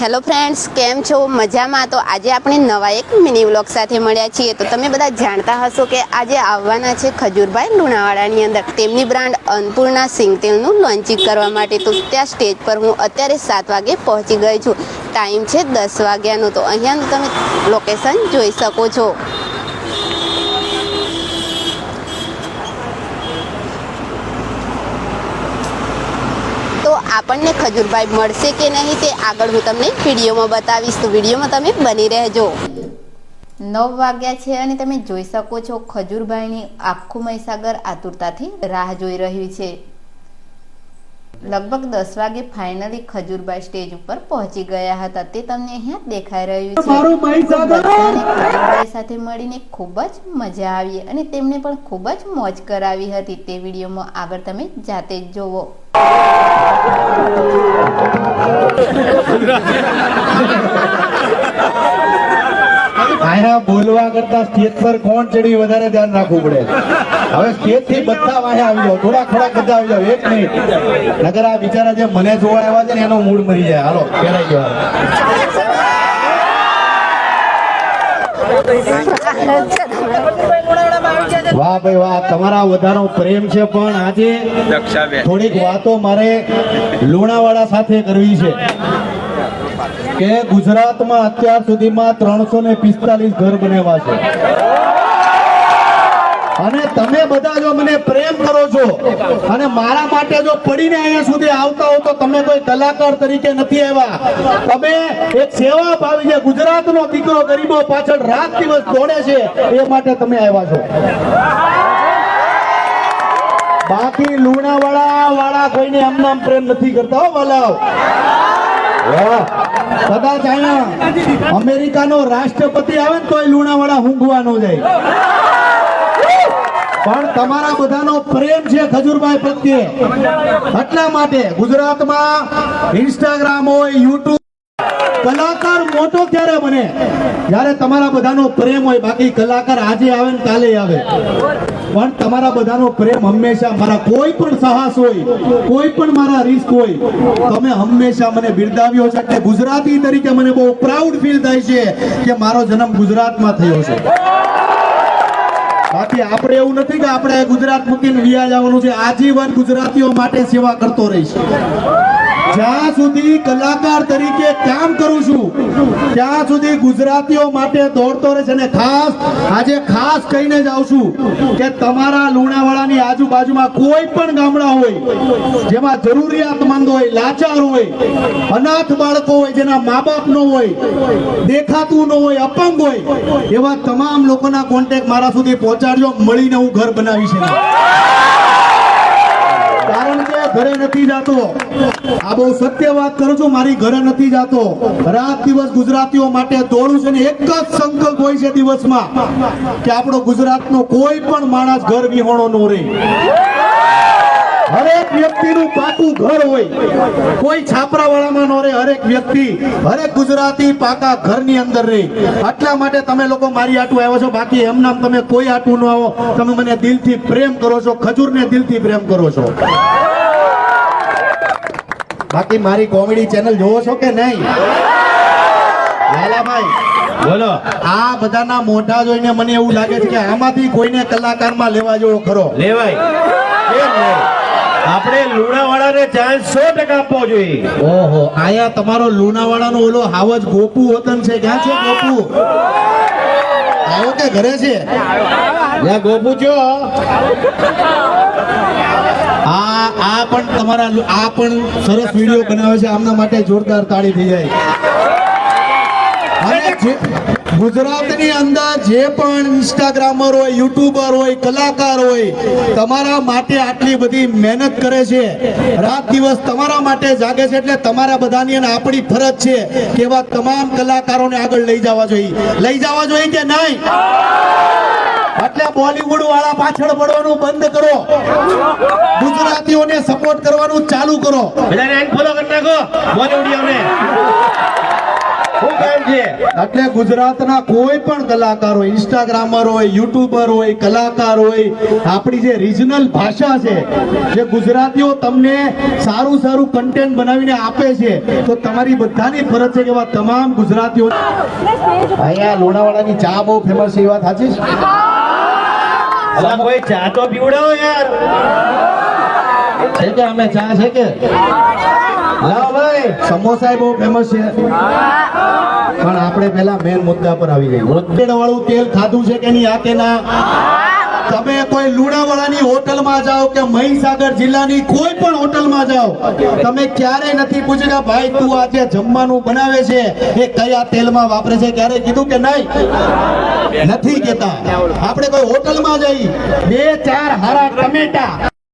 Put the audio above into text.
Hello friends, કેમ છો? મજામાં? તો આજે આપણે નવા એક મિની વ્લોગ સાથે મળ્યા છીએ. તો તમે બધા જાણતા હશો કે આજે આવવાના છે ખજૂરભાઈ લુણાવાડાની અંદર. તેમની બ્રાન્ડ અન્નપૂર્ણા સિંગ તેલનું લોન્ચિંગ કરવા માટે. તો ત્યાં સ્ટેજ પર હું અત્યારે સાત વાગે પહોંચી ગઈ છું. ટાઈમ છે દસ વાગ્યાનો. તો અહીંયાનું તમે લોકેશન જોઈ શકો છો તો આપણને ખજૂરભાઈ મળશે કે નહીં તે આગળ હું તમને વિડીયોમાં બતાવીશ. તો વિડીયોમાં તમે બની રહેજો. નવ વાગ્યા છે અને તમે જોઈ શકો છો ખજૂરભાઈની આખું મહીસાગર આતુરતાથી રાહ જોઈ રહ્યું છે. લગભગ દસ વાગે ફાઇનલી ખજૂરબાઈ સ્ટેજ ઉપર પહોંચી ગયા હતા. તે તમને અહીંયા દેખાઈ રહ્યું છે. બધાને સાથે મળીને ખૂબ જ મજા આવી અને તેમને પણ ખૂબ જ મોજ કરાવી હતી. તે વિડીયોમાં આગળ તમે જાતે જ જોવો. બોલવા કરતા સ્ટેજ પર કોણ ચડી વધારે ધ્યાન રાખવું પડે. હવે સ્ટેજથી બધા વાહે આવી જાવ થોડા થોડા બધા આવી જાવ એક મિનિટ. નગર આ બિચારા જે મને જોવા આવ્યા છે ને એનો મૂડ મરી જાય. હાલો ફેરાઈ ગયો. વાહ ભાઈ વાહ તમારા વધારો પ્રેમ છે પણ આજે થોડીક વાતો મારે લુણાવાડા સાથે કરવી છે. કે ગુજરાતમાં અત્યાર સુધીમાં ત્રણસો ને પિસ્તાલીસ ઘર બનેવા છે. અને તમે બધા જો મને પ્રેમ કરો છો અને મારા માટે જો પડીને અહીંયા સુધી આવતા હો તો તમે કોઈ કલાકાર તરીકે નથી આવ્યા. તમે એક સેવા ભાવી છે, ગુજરાતનો દીકરો ગરીબો પાછળ રાત દિવસ દોડે છે, એ માટે તમે આવ્યા છો. બાકી લુણાવાડા વાળા કોઈને એમનામ પ્રેમ નથી કરતા વાહ. કદાચ અહીંયા અમેરિકાનો રાષ્ટ્રપતિ આવે ને તોય લુણાવાડા ઊંઘવા ન જાય. પણ તમારા બધાનો પ્રેમ છે ખજૂરભાઈ પ્રત્યે. એટલા માટે ગુજરાતમાં ઇન્સ્ટાગ્રામ હોય યુટ્યુબ કલાકાર મોટો ક્યારે બને? જ્યારે તમારા બધાનો પ્રેમ હોય, બાકી કલાકાર આજે આવે ને કાલે આવે. પણ તમારા બધાનો પ્રેમ હંમેશા મારા કોઈ પણ સાહસ હોય, કોઈ પણ મારા રિસ્ક હોય, તમે હંમેશા મને બિરદાવ્યો છે. એટલે ગુજરાતી તરીકે મને બહુ પ્રાઉડ ફીલ થાય છે કે મારો જન્મ ગુજરાતમાં થયો છે. બાકી આપણે એવું નથી કે આપણે ગુજરાત મૂકીને વ્યાજ જવાનું છે. આજીવન ગુજરાતીઓ માટે સેવા કરતો રહીશ. જ્યાં સુધી કલાકાર તરીકે કામ કરું છું, ત્યાં સુધી ગુજરાતીઓ માટે દોડતો રહેશે અને ખાસ, આજે ખાસ કહીને જ છું કે તમારા લુણાવાડાની આજુબાજુમાં કોઈ પણ ગામડા હોય, જેમાં જરૂરિયાતમંદ હોય, લાચાર હોય, અનાથ બાળકો હોય, જેના મા બાપ ન હોય, દેખાતું ન હોય, અપંગ હોય, એવા તમામ લોકોના કોન્ટેક્ટ મારા સુધી પહોંચાડજો, મળીને હું ઘર બનાવીશ. કારણ કે ઘરે નથી જાતો. આ બહુ સત્ય વાત કરું છું, મારી ઘરે નથી જાતો. રાત દિવસ ગુજરાતીઓ માટે દોડું છે ને એક જ સંકલ્પ હોય છે દિવસમાં કે આપણો ગુજરાતનો કોઈ પણ માણસ ઘર વિહોણો નો રહે. હરેક વ્યક્તિનું પાકું ઘર હોય. કોઈ છાપરાવાળામાં નો રહે હરેક વ્યક્તિ હરેક ગુજરાતી પાકા ઘરની અંદર રહે. આટલા માટે તમે લોકો મારી આટું આવ્યો છો બાકી એમનામ તમે કોઈ આટું ન આવો. તમે મને દિલથી પ્રેમ કરો છો ખજૂરને દિલથી પ્રેમ કરો છો. બાકી મારી કોમેડી ચેનલ જોવો છો કે નહીં? લાલાભાઈ બોલો. આ બધાના મોઢા જોઈને મને એવું લાગે છે કે આમાંથી કોઈને કલાકારમાં લેવા જેવો ખરો. લેવાય? આપણે લુણાવાડાને ચાન્સ સો ટકા આપવો જોઈએ. ઓહો, આયા તમારો લુણાવાડાનો ઓલો હાવજ ગોપુ વતન છે. ક્યાં છે ગોપુ? આવ્યો કે ઘરે છે? યા ગોપુ છો આ આ પણ તમારા આ પણ સરસ વીડિયો બનાવે છે. આમના માટે જોરદાર તાળી થઈ જાય. ગુજરાતની અંદર જે પણ ઇન્સ્ટાગ્રામર હોય, યુટ્યુબર હોય, કલાકાર હોય, તમારા માટે આટલી બધી મહેનત કરે છે. રાત દિવસ તમારા માટે જાગે છે એટલે તમારા બધાની અને આપણી ફરજ છે કે એવા તમામ કલાકારોને આગળ લઈ જવા જોઈએ. લઈ જવા જોઈએ કે નહીં? એટલે બોલીવુડ વાળા પાછળ પડવાનું બંધ કરો. ગુજરાતીઓને સપોર્ટ કરવાનું ચાલુ કરો. બોલીવુડિયાઓને એટલે ગુજરાતના કોઈ પણ કલાકાર હોય ઇન્સ્ટાગ્રામર હોય યુટ્યુબર હોય કલાકાર હોય આપણી જે રિજનલ ભાષા છે જે ગુજરાતીઓ તમને સારું સારું કન્ટેન્ટ બનાવીને આપે છે તો તમારી બધાની ફરજ છે કે એવા તમામ ગુજરાતીઓ અહીંયા લોણાવાડાની ચા બહુ ફેમસ છે એ વાત સાચી છે? કોઈ ચા તો પીવડાવો યાર. છે કે અમે ચા છે કે? પણ આપણે પહેલા મેન મુદ્દા પર આવી જઈએ. વાળું તેલ ખાધું છે કે નહીં આ કે ના તમે કોઈ લુણાવાડાની હોટલમાં જાઓ કે મહીસાગર જિલ્લાની કોઈ પણ હોટલમાં જાઓ, તમે ક્યારેય નથી પૂછ્યું ભાઈ તું આજે જમવાનું બનાવે છે? એ કયા તેલમાં વાપરે છે? ક્યારે કીધું કે નહીં? નથી કેતા. આપણે કોઈ હોટલમાં જઈ, બે ચાર હારા ટમેટા